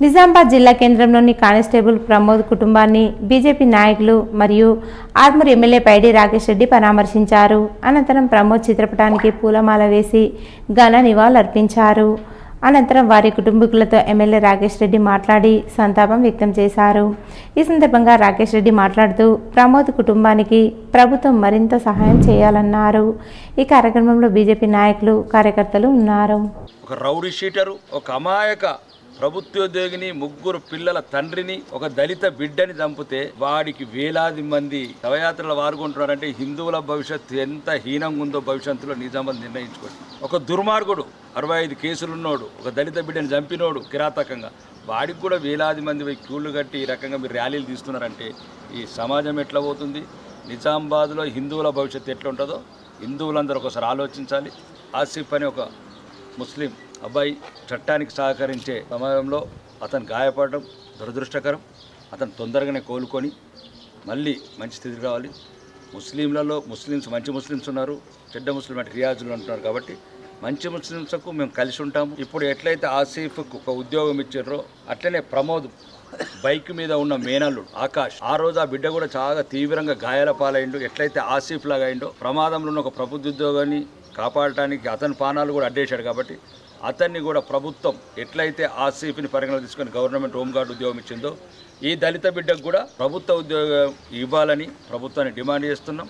నిజామాబాద్ జిల్లా కేంద్రంలోని కానిస్టేబుల్ ప్రమోద్ కుటుంబాన్ని బీజేపీ నాయకులు మరియు ఆర్మూర్ ఎమ్మెల్యే పైడి రాకేష్ రెడ్డి పరామర్శించారు. అనంతరం ప్రమోద్ చిత్రపటానికి పూలమాల వేసి ఘన నివాళులర్పించారు అనంతరం వారి కుటుంబీకులతో ఎమ్మెల్యే రాకేష్ రెడ్డి మాట్లాడి సంతాపం వ్యక్తం చేశారు. ఈ సందర్భంగా రాకేష్ రెడ్డి మాట్లాడుతూ ప్రమోద్ కుటుంబానికి ప్రభుత్వం మరింత సహాయం చేయాలన్నారు. ఈ కార్యక్రమంలో బీజేపీ నాయకులు కార్యకర్తలు ఉన్నారు. ఒక రౌడీ షీటరు ఒక అమాయక ప్రభుత్వోద్యోగిని ముగ్గురు పిల్లల తండ్రిని ఒక దళిత బిడ్డని చంపితే వాడికి వేలాది మంది శవయాత్రలు వారుకుంటున్నారంటే హిందువుల భవిష్యత్తు ఎంత హీనంగా ఉందో భవిష్యత్తులో నిజామాబాద్ నిర్ణయించుకోండి. ఒక దుర్మార్గుడు అరవై ఐదు కేసులున్నోడు ఒక దళిత బిడ్డని చంపినోడు కిరాతకంగా వాడికి కూడా వేలాది మంది పోయి క్యూళ్ళు కట్టి ఈ రకంగా మీరు ర్యాలీలు తీస్తున్నారంటే ఈ సమాజం ఎట్లా పోతుంది? నిజామాబాద్లో హిందువుల భవిష్యత్తు ఎట్లా ఉంటుందో హిందువులందరూ ఒకసారి ఆలోచించాలి. ఆసిఫ్ అని ఒక ముస్లిం అబ్బాయి చట్టానికి సహకరించే సమయంలో అతను గాయపడడం దురదృష్టకరం. అతను తొందరగానే కోలుకొని మళ్ళీ మంచి స్థితికి రావాలి. ముస్లింలలో ముస్లిమ్స్ మంచి ముస్లిమ్స్ ఉన్నారు చెడ్డ ముస్లిం అంటే రియాజులు అంటున్నారు కాబట్టి మంచి ముస్లిమ్స్కు మేము కలిసి ఉంటాము. ఇప్పుడు ఎట్లయితే ఆసిఫ్కు ఒక ఉద్యోగం ఇచ్చారో అట్లనే ప్రమోద్ బైక్ మీద ఉన్న మేనల్లుడు ఆకాష్ ఆ రోజు ఆ బిడ్డ కూడా చాలా తీవ్రంగా గాయాల పాలైండు. ఎట్లయితే ఆసిఫ్ లాగా అయిండో ప్రమాదంలో ఉన్న ఒక ప్రభుత్వ ఉద్యోగాన్ని కాపాడటానికి అతని పానాలు కూడా అడ్డేశాడు కాబట్టి అతన్ని కూడా ప్రభుత్వం ఎట్లయితే ఆర్సీపీని పరిగణలో తీసుకొని గవర్నమెంట్ హోంగార్డ్ ఉద్యోగం ఇచ్చిందో ఈ దళిత బిడ్డకు కూడా ప్రభుత్వ ఉద్యోగం ఇవ్వాలని ప్రభుత్వాన్ని డిమాండ్ చేస్తున్నాం.